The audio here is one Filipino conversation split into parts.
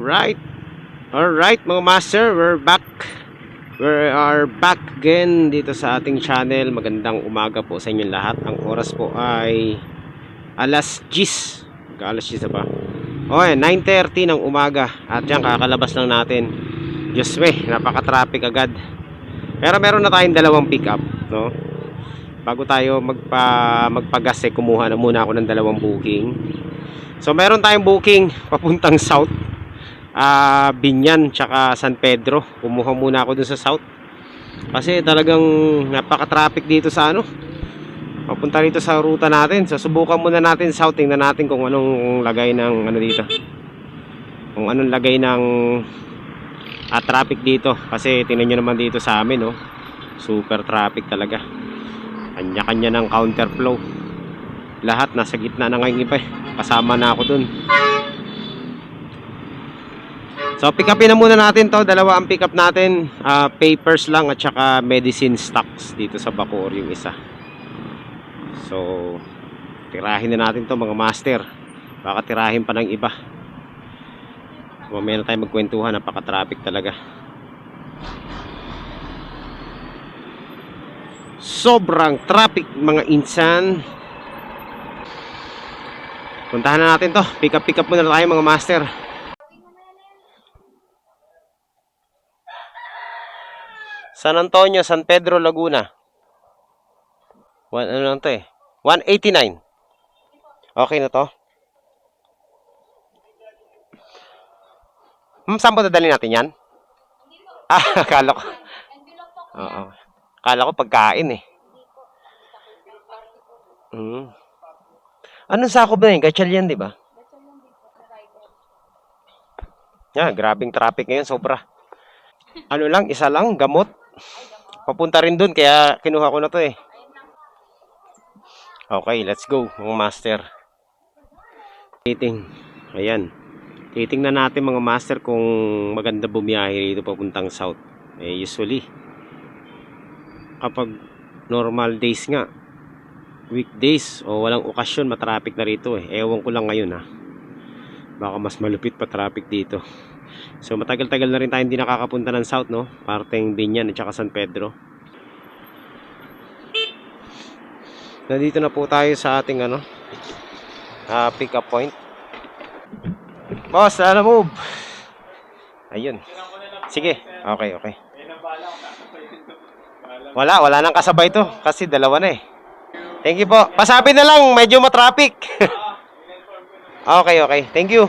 Alright. Alright mga master, we're back. We are back again dito sa ating channel. Magandang umaga po sa inyong lahat. Ang oras po ay alas 10. Mag alas 10 na ba? O yan, 9.30 ng umaga. At yan, kakalabas lang natin. Diyos me, napaka-traffic agad. Pero meron na tayong dalawang pick-up, no? Bago tayo magpa, magpagas, eh, kumuha na muna ako ng dalawang booking. So meron tayong booking papuntang south. Ah, Binyan tsaka San Pedro. Kumuha muna ako dun sa south. Kasi talagang napaka-traffic dito sa ano. Papunta rito sa ruta natin. So subukan muna natin south. Tingnan natin kung anong lagay ng ano dito. Kung anong lagay ng ah, traffic dito. Kasi tingnan nyo naman dito sa amin, no. Super traffic talaga. Kanya-kanya ng counterflow. Lahat nasa gitna na ngayon iba eh. Kasama na ako dun. So pick upin na muna natin to. Dalawa ang pick up natin. Ah, papers lang at saka medicine stocks dito sa Bacoor yung isa. So tirahin na natin to mga master. Baka tirahin pa ng iba. Mamaya na tayo magkwentuhan. Napaka-traffic talaga. Sobrang traffic mga insan. Puntahan na natin to. Pick up, pick up muna tayo mga master. San Antonio, San Pedro, Laguna. One, ano lang to eh? 189. Okay na to? Hmm, saan po dadali natin yan? Ah, akala ko. Oo. Akala ko pagkain eh. Hmm. Anong sakop na yun? Gatchal yan, di ba? Yeah, grabing traffic ngayon, sobra. Ano lang, isa lang, gamot. Papunta rin dun, kaya kinuha ko na to eh. Okay, let's go, mga master. Titing. Ayan. Titingnan natin mga master kung maganda bumiyahe dito papuntang south. Eh, usually, kapag normal days nga, weekdays o walang okasyon, matraffic na rito eh. Ewan ko lang ngayon ha. Baka mas malupit pa traffic dito. So matagal-tagal na rin tayo hindi nakakapunta ng south no. Parteng Binyan at saka San Pedro. Nandito na po tayo sa ating ano ah, pick up point. Boss, ano move? Ayun. Sige. Okay, okay. Wala, wala nang kasabay to kasi dalawa na eh. Thank you po. Pasabi na lang, medyo matraffic. okay, okay. Thank you.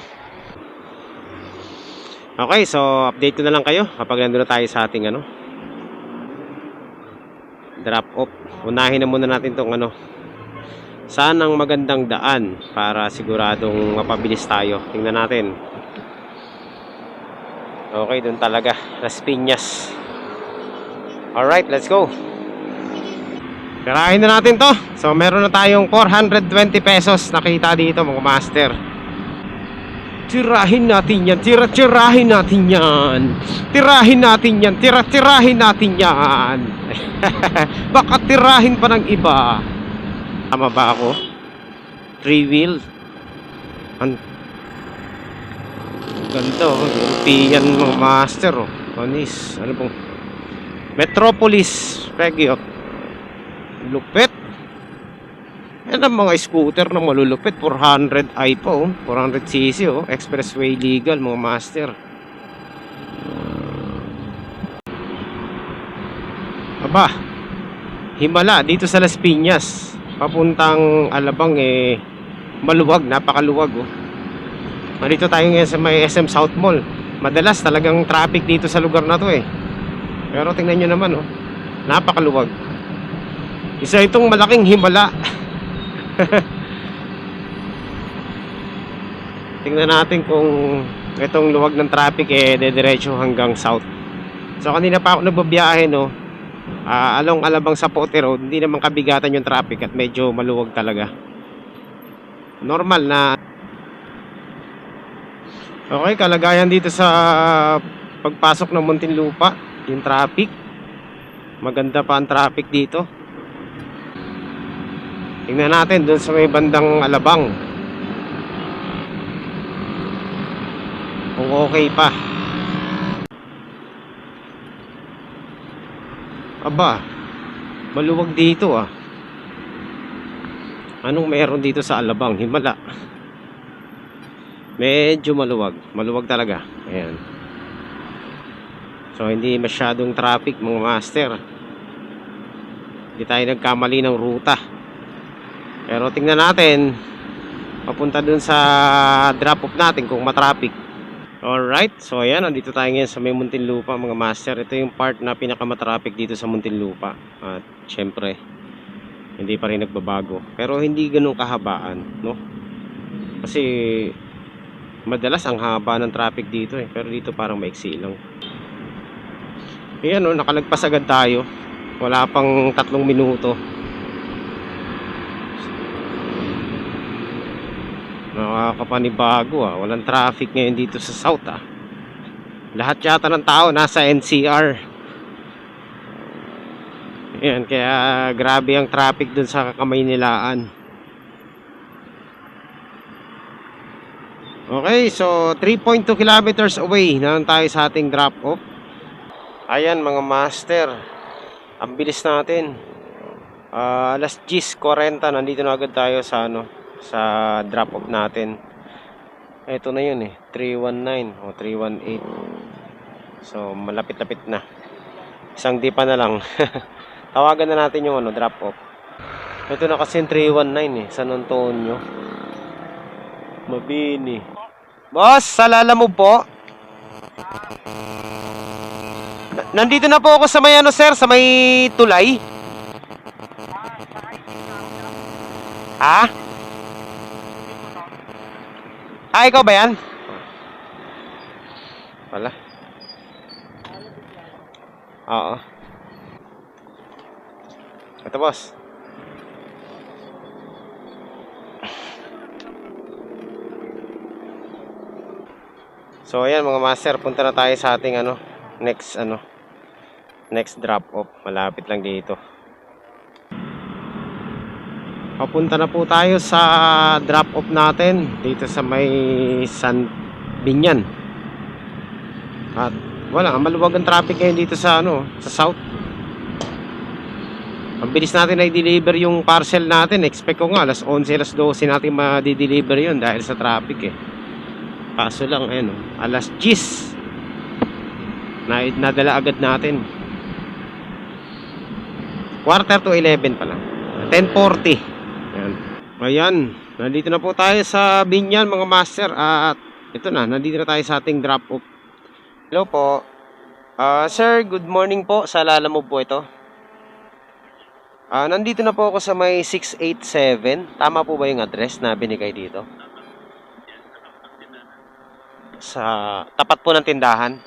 Okay, so update ko na lang kayo kapag nandun na tayo sa ating ano drop off. Unahin na muna natin tong ano saan ang magandang daan para siguradong mapabilis tayo. Tingnan natin. Okay, dun talaga. Las Piñas. Alright, let's go. Tirahin na natin to. So, meron na tayong 420 pesos nakita dito mga master. Tirahin natin yan. Tira-tirahin natin yan. Tirahin natin yan. Tira-tirahin natin yan. Baka tirahin pa ng iba. Tama ba ako? Three wheel. An Ganda oh. European mga master oh. Anis. Ano pong Metropolis. Pegiot. Lupit. Yan ang mga scooter na malulupit. 400i pa oh. 400cc oh. Expressway legal mga master. Aba. Himala dito sa Las Piñas. Papuntang Alabang eh maluwag, napakaluwag oh. Nandito tayo ngayon sa may SM South Mall. Madalas talagang traffic dito sa lugar na to eh. Pero tingnan nyo naman oh. Napakaluwag. Isa itong malaking himala. Tingnan natin kung itong luwag ng traffic eh dediretso hanggang south. So kanina pa ako nagbabiyahe no. Ah, along Alabang sa Pote Road, hindi naman kabigatan yung traffic at medyo maluwag talaga. Normal na Okay, kalagayan dito sa pagpasok ng Muntinlupa, yung traffic. Maganda pa ang traffic dito. Tingnan natin doon sa may bandang Alabang. Kung okay pa. Aba, maluwag dito ah. Anong meron dito sa Alabang? Himala. Medyo maluwag. Maluwag talaga. Ayan. So, hindi masyadong traffic mga master. Hindi tayo nagkamali ng ruta. Pero tingnan natin. Papunta dun sa drop-off natin kung matraffic. Alright, so ayan, nandito tayo ngayon sa may Muntinlupa mga master. Ito yung part na pinakamatraffic dito sa Muntinlupa. At syempre, hindi pa rin nagbabago. Pero hindi ganun kahabaan, no? Kasi madalas ang haba ng traffic dito eh. Pero dito parang maiksi lang. Ayan o, nakalagpas agad tayo. Wala pang tatlong minuto. Nakakapanibago ah. Walang traffic ngayon dito sa South ah. Lahat yata ng tao nasa NCR. Ayan, kaya grabe ang traffic dun sa Kamaynilaan. Okay, so 3.2 kilometers away na tayo sa ating drop off. Ayan mga master. Ang bilis natin. Ah, alas 10.40 nandito na agad tayo sa ano sa drop off natin. Ito na yun eh, 319 o 318. So malapit-lapit na. Isang di pa na lang. Tawagan na natin yung ano, drop off. Ito na kasi yung 319 eh, San Antonio. Mabini. Boss, salala mo po. Na- nandito na po ako sa may ano sir, sa may tulay. Ha? Ah, ikaw ba yan? Wala. Oo. Ito boss. So ayan mga master, punta na tayo sa ating ano, next ano, next drop off. Malapit lang dito. Papunta na po tayo sa drop off natin dito sa may San Binyan. At wala, maluwag ang traffic ngayon dito sa ano, sa south. Ang bilis natin na i-deliver yung parcel natin. Expect ko nga, alas 11, alas 12 natin ma-deliver yun dahil sa traffic eh. Kaso lang, ayun, oh, alas 10. Na, nadala agad natin. Quarter to 11 pa lang. 10.40. Ayan. Nandito na po tayo sa Binyan, mga master. At ito na, nandito na tayo sa ating drop off. Hello po. Ah, sir, good morning po. Sa Lala mo po ito. Ah, nandito na po ako sa may 687. Tama po ba yung address na binigay dito? Sa tapat po ng tindahan.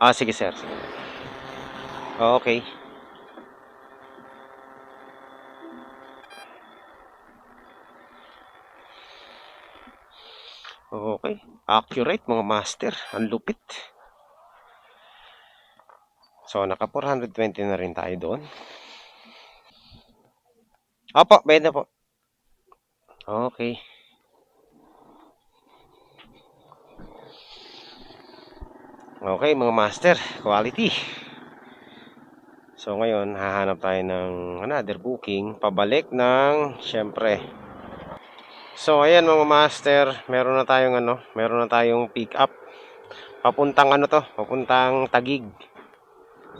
Ah, sige sir. Sige. Okay. Okay. Accurate mga master. Ang lupit. So, naka 420 na rin tayo doon. Opo, na po. Okay. Okay, mga master. Quality. So, ngayon, hahanap tayo ng another booking. Pabalik ng, syempre. So, ayan mga master. Meron na tayong ano, meron na tayong pick up. Papuntang ano to, papuntang Tagig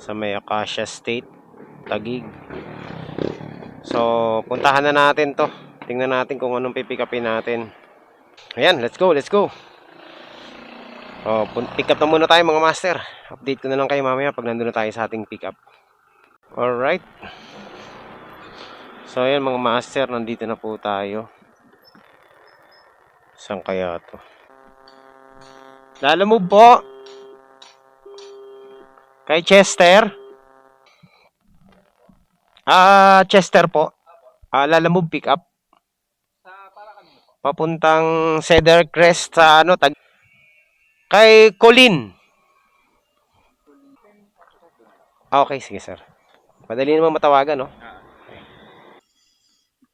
sa may Acacia State, Tagig. So, puntahan na natin to. Tingnan natin kung anong pipick upin natin. Ayan, let's go, let's go. Oh, pick up na muna tayo mga master. Update ko na lang kayo mamaya pag nandun na tayo sa ating pick up. Alright. So, ayan mga master, nandito na po tayo. Saan kaya to? Lala mo po. Kay Chester? Ah, Chester po. Ah, lala mo pick up. Papuntang Cedar Crest sa ano, tag Kay Colin. Ah, okay, sige sir. Madali naman matawagan, no?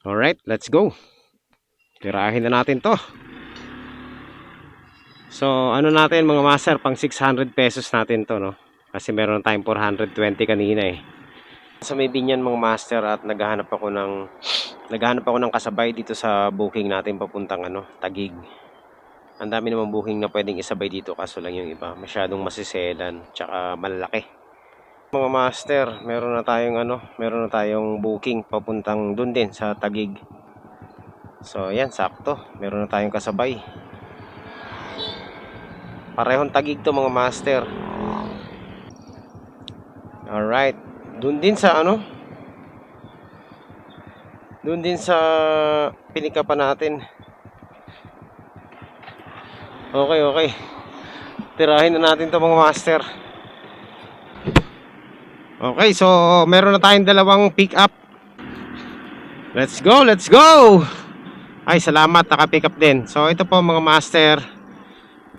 Alright, let's go. Tirahin na natin to. So, ano natin mga master, pang 600 pesos natin to, no? Kasi meron tayong 420 kanina eh. Sa may binyan mga master at naghahanap ako ng naghahanap ako ng kasabay dito sa booking natin papuntang ano, Tagig. Ang dami namang booking na pwedeng isabay dito kaso lang yung iba masyadong masiselan tsaka malalaki. Mga master, meron na tayong ano, meron na tayong booking papuntang dun din sa Tagig. So, ayan, sakto. Meron na tayong kasabay. Parehong Tagig to mga master. Alright. Doon din sa ano? Doon din sa pinikapan natin. Okay, okay. Tirahin na natin to mga master. Okay, so meron na tayong dalawang pick up. Let's go, let's go! Ay, salamat, naka-pick up din. So ito po mga master.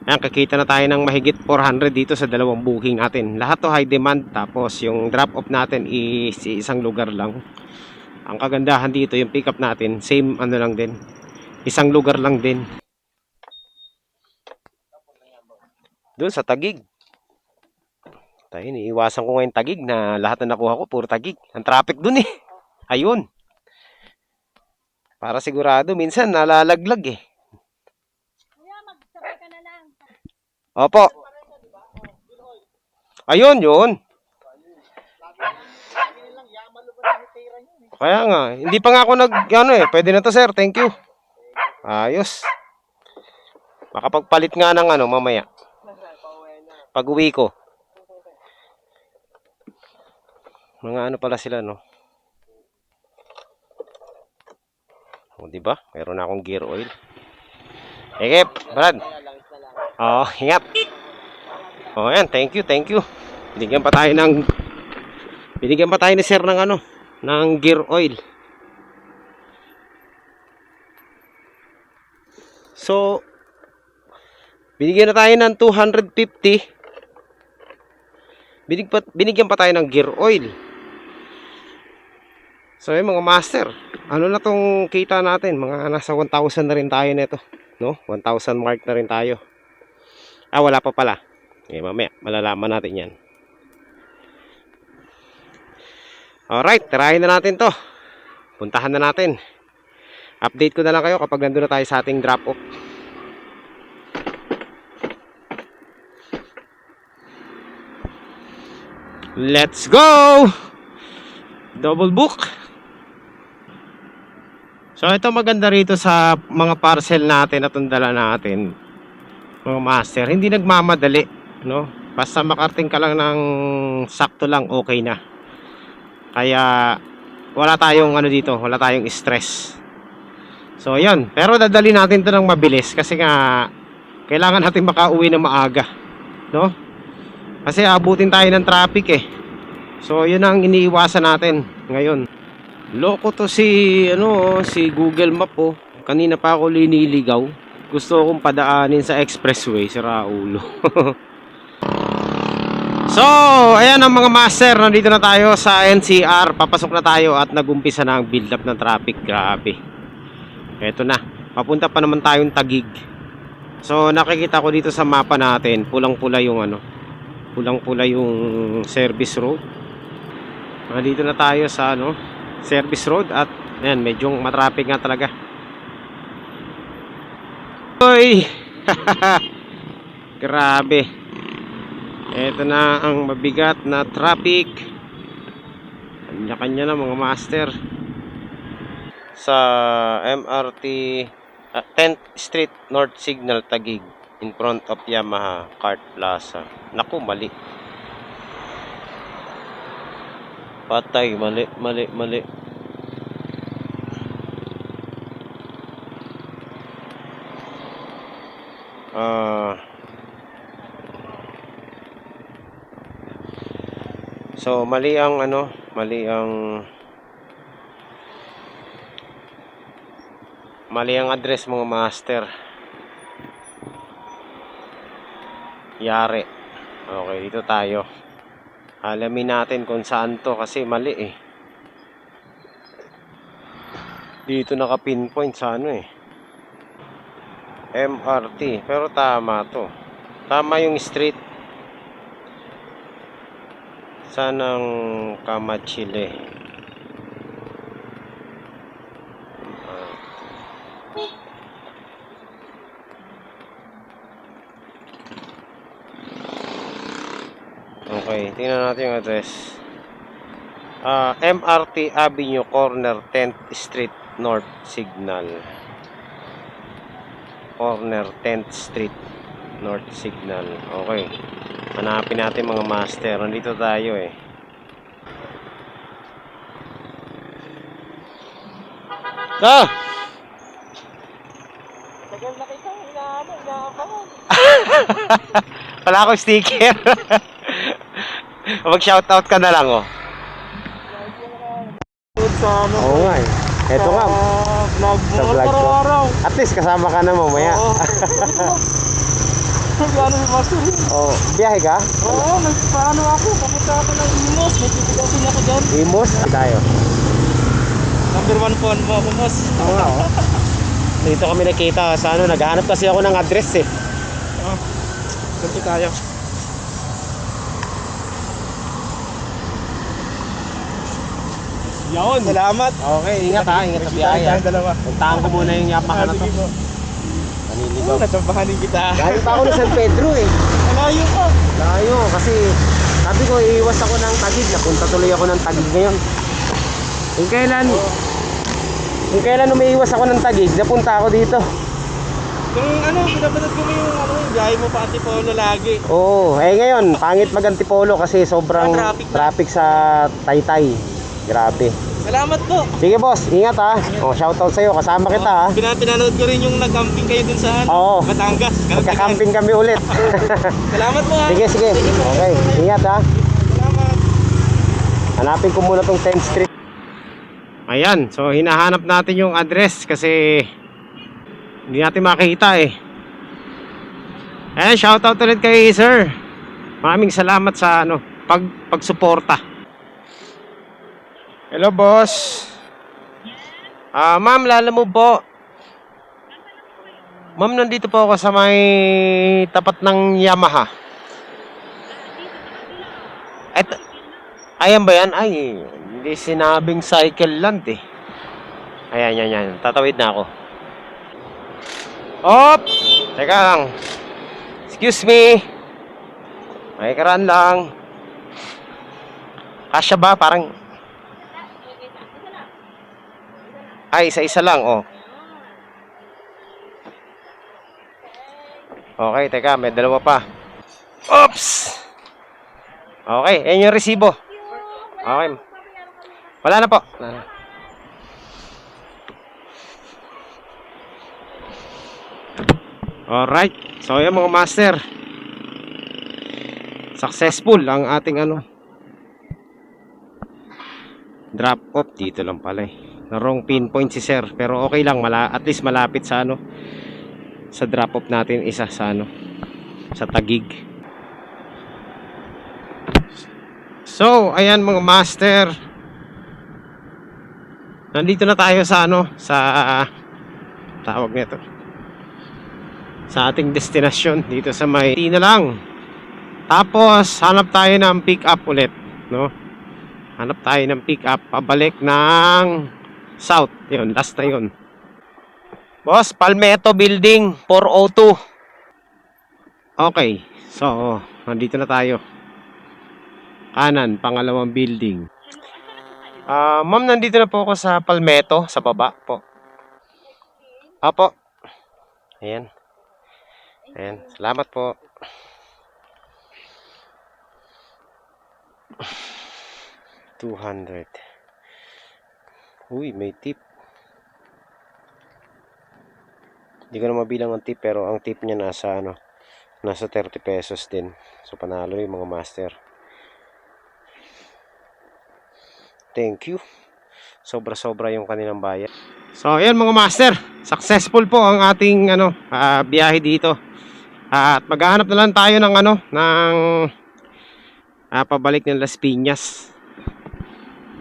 Ayan, kakita na tayo ng mahigit 400 dito sa dalawang booking natin. Lahat to high demand. Tapos yung drop off natin is isang lugar lang. Ang kagandahan dito, yung pick up natin, same ano lang din. Isang lugar lang din. Doon sa Tagig. Tayo, iniiwasan ko ngayon Tagig na lahat na nakuha ko, puro Tagig. Ang traffic dun eh. Ayun. Para sigurado, minsan nalalaglag eh. Kuya, magsabay ka na lang. Opo. Ayun, yun. Kaya nga, hindi pa nga ako nag, ano eh, pwede na to sir, thank you. Ayos. Makapagpalit nga ng ano, mamaya. Pag uwi ko. Mga ano pala sila, no? O, di ba? Meron na akong gear oil. Sige, Brad. Oh, ingat. Oh, yan. Thank you, thank you. Binigyan pa tayo ng binigyan pa tayo ni sir ng ano, ng gear oil. So, binigyan na tayo ng 250. Binig pa, binigyan pa tayo ng gear oil. So, yung mga master, ano na tong kita natin? Mga nasa 1,000 na rin tayo nito. No? 1,000 mark na rin tayo. Ah, wala pa pala. Eh, mamaya, malalaman natin yan. Alright, tirahin na natin to. Puntahan na natin. Update ko na lang kayo kapag nandun na tayo sa ating drop-off. Let's go! Double book. So ito maganda rito sa mga parcel natin at dala natin mga master, hindi nagmamadali, no? Basta makarting ka lang ng sakto lang, okay na. Kaya wala tayong ano dito, wala tayong stress. So, yun. Pero dadali natin 'to ng mabilis kasi nga kailangan natin makauwi ng maaga, no? Kasi abutin tayo ng traffic eh. So, yun ang iniiwasan natin ngayon. Loko to si ano, si Google Map oh. Kanina pa ako liniligaw gusto kong padaanin sa expressway si Raulo. so, ayan ang mga master, nandito na tayo sa NCR. Papasok na tayo at nagumpisa na ang build up ng traffic. Grabe. Eto na. Papunta pa naman tayong Tagig. So, nakikita ko dito sa mapa natin, pulang-pula yung ano, pulang-pula yung service road. Nandito na tayo sa ano, service road at ayan, medyo matraffic nga talaga. Hoy! Grabe. Ito na ang mabigat na traffic. Kanya-kanya na mga master. Sa MRT ah, 10th Street North Signal Tagig in front of Yamaha Kart Plaza. Naku, mali. Patay, mali, mali, mali. So mali ang ano, mali ang mali ang address mga master. Yari. Okay, dito tayo. Alamin natin kung saan to kasi mali eh. Dito naka-pinpoint sa ano eh. MRT. Pero tama to. Tama yung street. Sanang Kamachile. Okay, tingnan natin yung address. Ah, MRT Avenue Corner 10th Street North Signal. Corner 10th Street North Signal. Okay. Hanapin natin mga master. Nandito tayo eh. Ah! Tagal na kita, inaano, inaabangan. Wala akong sticker. Mag-shoutout ka na lang oh. Sa ano, Oo nga eh. Eto nga. vlog mo, Sa vlog ko. araw-araw. At least kasama ka na mamaya. Oo. Sabi ano si Master? oh, biyahe ka? Oo, nagpaano ako, papunta ako ng Imos, may pipigasin ako dyan. Imos? Tayo. Number one phone mo ako, boss. Oo nga oh. Dito kami nakita sa ano, naghahanap kasi ako ng address eh. Oh, ganito tayo. Yun. Salamat. Okay, ingat ha, ingat sa biyahe. Tayong dalawa. Puntahan ko muna yung Yamaha na to. Naniligaw. Oo, natsabahanin kita. Galing pa ako ng San Pedro eh. Malayo ka. Layo kasi sabi ko iiwas ako ng tagig. Napunta tuloy ako ng tagig ngayon. Kung kailan kung kailan umiiwas ako ng tagig, napunta ako dito. Kung ano, pinapanood ko mo yung ano, biyahe mo pa Antipolo lagi. Oo, eh ngayon, pangit mag Antipolo kasi sobrang Ah, traffic na. traffic sa Taytay. Grabe. Salamat po. Sige boss, ingat ha. Oh, shoutout sa'yo, kasama kita ha. Pina pinanood ko rin yung nag-camping kayo dun sa ano, Oo. Batangas. Magka-camping kami ulit. Salamat po ha. sige, sige. Okay, ingat ha. Salamat. Hanapin ko muna tong 10th Street. Ayan, so hinahanap natin yung address kasi hindi natin makita eh. Ayan, shoutout ulit kay sir. Maraming salamat sa ano, pag pagsuporta. Hello boss. Ah, ma'am, lala mo po. Ma'am, nandito po ako sa may tapat ng Yamaha. Eto, Ayan ba yan? Ay, hindi sinabing cycle land eh. Ayan, yan, yan. Tatawid na ako. Op! Teka lang. Excuse me. May karaan lang. Kasya ba? Parang... Ay, isa-isa lang, oh. Okay, teka. May dalawa pa. Oops! Okay, yan yung resibo. Okay. Wala na po. Wala na. Alright. So, yan mga master. Successful ang ating ano. Drop off. Dito lang pala eh. Wrong pinpoint si sir. Pero okay lang. Mala at least malapit sa ano. Sa drop off natin isa sa ano. Sa tagig. So, ayan mga master. Nandito na tayo sa ano, sa tawag nito. Sa ating destinasyon dito sa may na lang. Tapos, hanap tayo ng pick up ulit, no? Hanap tayo ng pick up pabalik ng south. 'Yun, last na 'yun. Boss, Palmetto Building 402. Okay. So, nandito na tayo kanan, pangalawang building. Ah, ma'am, nandito na po ako sa Palmetto, sa baba po. Apo. Ayan. Ayan, salamat po. Two hundred. Uy, may tip. Hindi ko na mabilang ang tip, pero ang tip niya nasa ano, nasa 30 pesos din. So, panalo yung mga master. Thank you. Sobra-sobra yung kanilang bayad. So, ayan mga master. Successful po ang ating ano, ah, biyahe dito. At maghahanap na lang tayo ng ano, ng ah, pabalik ng Las Piñas.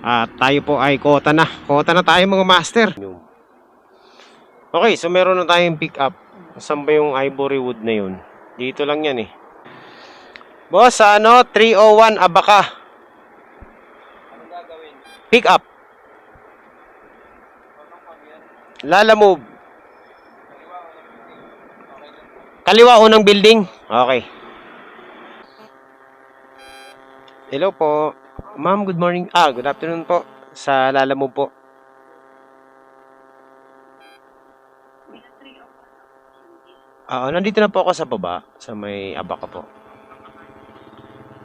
At tayo po ay kota na. Kota na tayo mga master. Okay, so meron na tayong pick up. Saan ba yung ivory wood na yun? Dito lang yan eh. Boss, sa ano? 301 Abaka. Anong gagawin? Pick up. Lala move. Kaliwa unang building. Okay. Hello po. Ma'am, good morning. Ah, good afternoon po. Sa Lala Move po. Ah, nandito na po ako sa baba, sa may abaka po.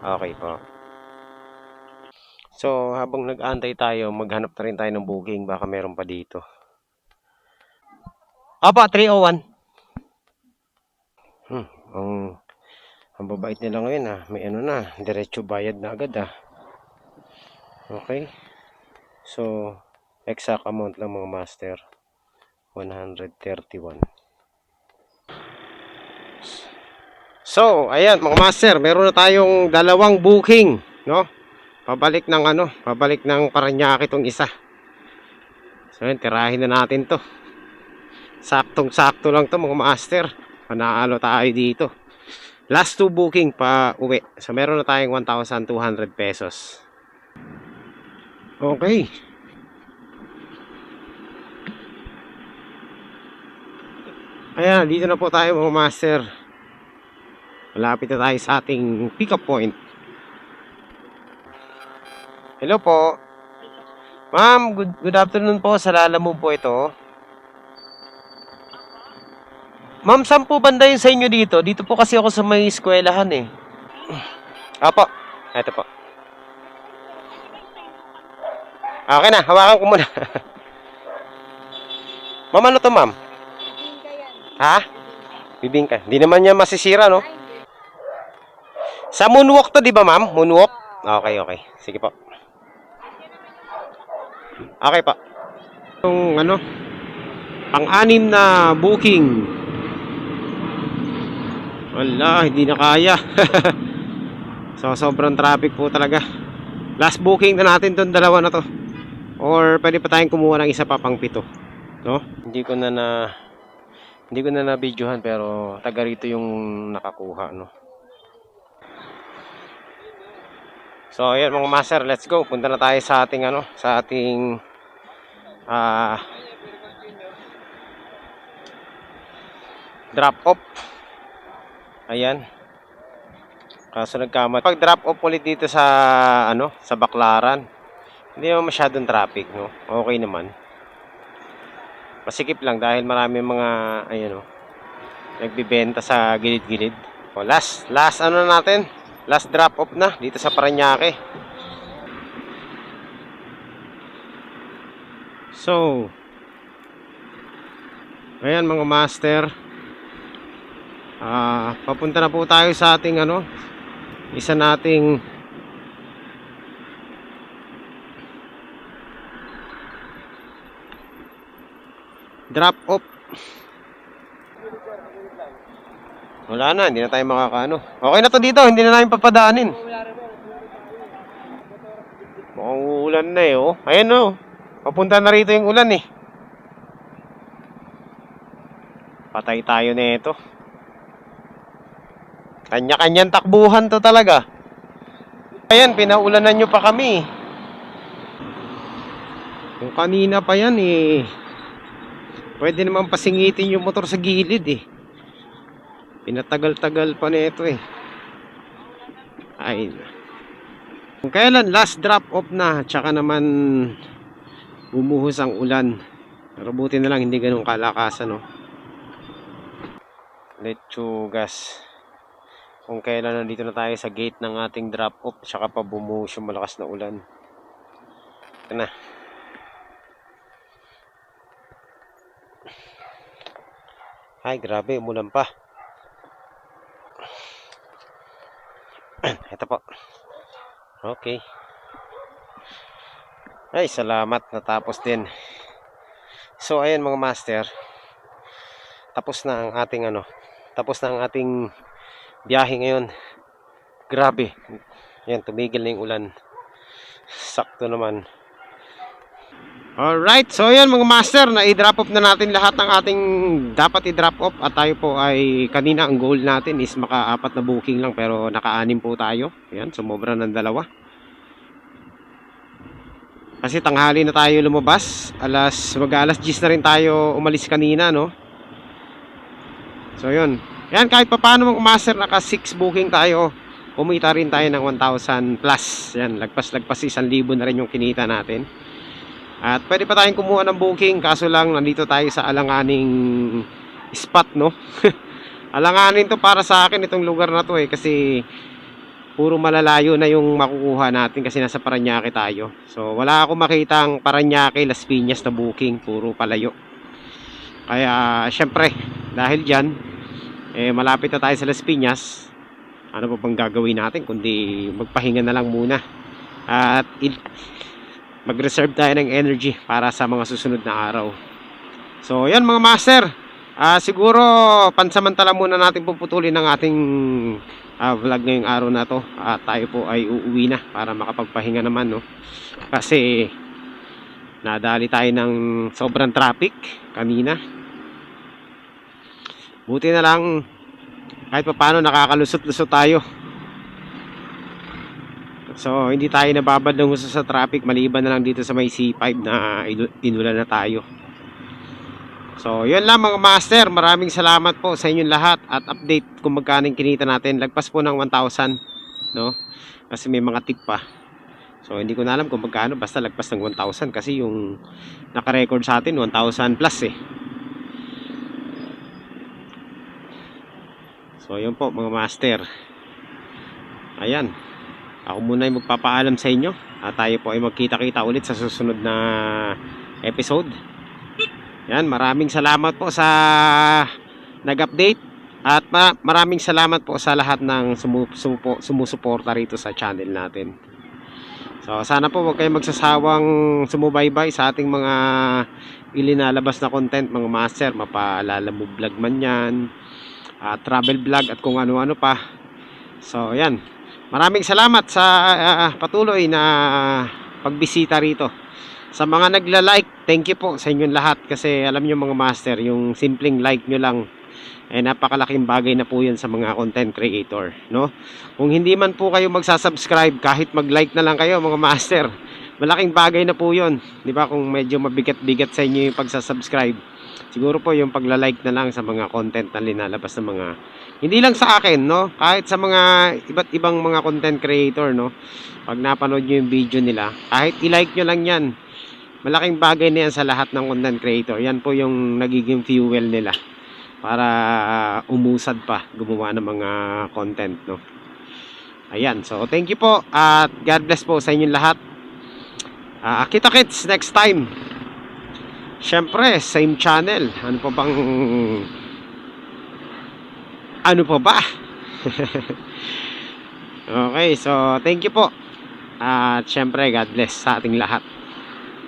Okay po. So, habang nag-aantay tayo, maghanap na rin tayo ng booking. Baka meron pa dito. Apa, 301. Hmm, ang, ang babait nila ngayon ah. May ano na, diretso bayad na agad ah. Okay. So, exact amount lang mga master. 131. So, ayan mga master, meron na tayong dalawang booking, no? Pabalik ng ano, pabalik ng Paranaque itong isa. So, yun, tirahin na natin to. Saktong-sakto lang to mga master. Panaalo tayo dito. Last two booking pa uwi. So, meron na tayong 1,200 pesos. Okay. Ayan, dito na po tayo mga master. Malapit na tayo sa ating pick-up point. Hello po. Ma'am, good, good afternoon po. Sa Lala mo po ito. Ma'am, saan po banda yun sa inyo dito? Dito po kasi ako sa may eskwelahan eh. Apo. Ito po. Okay na, hawakan ko muna. ma'am, ano to ma'am? Bingka yan. Ha? Bibingka. Hindi naman niya masisira, no? Sa moonwalk to, di ba ma'am? Moonwalk? Okay, okay. Sige po. Okay pa. Yung ano, pang-anim na booking. Wala, hindi na kaya. so, sobrang traffic po talaga. Last booking na natin tong dalawa na to. Or pwede pa tayong kumuha ng isa pa pang pito. No? Hindi ko na na hindi ko na na-videohan pero taga rito yung nakakuha, no? So, ayan mga master, let's go. Punta na tayo sa ating ano, sa ating ah drop off. Ayan. Kaso nagkamali. Pag drop off ulit dito sa ano, sa Baklaran, hindi naman masyadong traffic, no? Okay naman. Masikip lang dahil marami mga ayan oh, nagbibenta sa gilid-gilid. O, last, last ano na natin? Last drop off na dito sa Paranaque. So, ayan mga master. Ah, papunta na po tayo sa ating ano, isa nating drop off. Wala na, hindi na tayo makakaano. Okay na to dito, hindi na namin papadaanin. Mukhang uulan na eh, oh. Ayan oh. Papunta na rito yung ulan eh. Patay tayo na ito. Kanya-kanyang takbuhan to talaga. Ayan, pinaulanan nyo pa kami. Kung kanina pa yan eh. Pwede naman pasingitin yung motor sa gilid eh. Pinatagal-tagal pa nito eh. Ay. Kung kailan last drop off na, tsaka naman bumuhos ang ulan. Pero buti na lang hindi ganun kalakasan no. Lechugas. Kung kailan nandito na tayo sa gate ng ating drop off, tsaka pa bumuhos yung malakas na ulan. Ito na. Ay, grabe, umulan pa. Ito po. Okay. Ay, salamat. Natapos din. So, ayan mga master. Tapos na ang ating ano. Tapos na ang ating biyahe ngayon. Grabe. Yan, tumigil na yung ulan. Sakto naman. Alright, so yan mga master, na i-drop off na natin lahat ng ating dapat i-drop off at tayo po ay kanina ang goal natin is maka-apat na booking lang pero naka-anim po tayo. Yan, sumobra ng dalawa. Kasi tanghali na tayo lumabas, alas mag-alas 10 na rin tayo umalis kanina, no? So yun. Yan, kahit pa paano mga master, naka 6 booking tayo. Kumita rin tayo ng 1,000 plus. Yan, lagpas-lagpas 1,000 na rin yung kinita natin. At pwede pa tayong kumuha ng booking kaso lang nandito tayo sa alanganing spot no. alanganin to para sa akin itong lugar na to eh kasi puro malalayo na yung makukuha natin kasi nasa Paranaque tayo. So wala akong makitang Paranaque, Las Piñas na booking, puro palayo. Kaya syempre dahil diyan eh malapit na tayo sa Las Piñas. Ano pa bang gagawin natin kundi magpahinga na lang muna. At mag-reserve tayo ng energy para sa mga susunod na araw. So, yan mga master. Ah, siguro pansamantala muna natin puputulin ng ating ah, vlog ngayong araw na to. At tayo po ay uuwi na para makapagpahinga naman, no. Kasi nadali tayo ng sobrang traffic kanina. Buti na lang kahit pa paano nakakalusot-lusot tayo. So, hindi tayo nababad ng gusto sa traffic maliban na lang dito sa may C5 na inulan na tayo. So, yun lang mga master. Maraming salamat po sa inyong lahat at update kung magkano kinita natin. Lagpas po ng 1,000, no? Kasi may mga tip pa. So, hindi ko na alam kung magkano. Basta lagpas ng 1,000 kasi yung naka-record sa atin 1,000 plus eh. So, yun po mga master. Ayan. Ako muna yung magpapaalam sa inyo. At tayo po ay magkita-kita ulit sa susunod na episode. Yan, maraming salamat po sa nag-update. At ma- maraming salamat po sa lahat ng sumu- sumupo- sumusuporta rito sa channel natin. So, sana po huwag kayong magsasawang sumubaybay sa ating mga ilinalabas na content, mga master. Mapaalala mo vlog man yan, ah, travel vlog at kung ano-ano pa. So, yan. Maraming salamat sa ah, patuloy na pagbisita rito. Sa mga nagla-like, thank you po sa inyong lahat kasi alam nyo mga master, yung simpleng like nyo lang eh napakalaking bagay na po yun sa mga content creator, no? Kung hindi man po kayo magsasubscribe, kahit mag-like na lang kayo mga master, malaking bagay na po yun. Di ba kung medyo mabigat-bigat sa inyo yung pagsasubscribe, siguro po yung pagla-like na lang sa mga content na linalabas ng mga hindi lang sa akin, no? Kahit sa mga iba't ibang mga content creator, no? Pag napanood nyo yung video nila, kahit i-like nyo lang yan, malaking bagay na yan sa lahat ng content creator. Yan po yung nagiging fuel nila para umusad pa gumawa ng mga content, no? Ayan, so thank you po at God bless po sa inyong lahat. Ah, kita kits next time. Syempre, same channel. Ano pa bang ano pa ba? okay, so thank you po. At syempre, God bless sa ating lahat.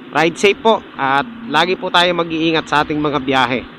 Ride safe po at lagi po tayo mag-iingat sa ating mga biyahe.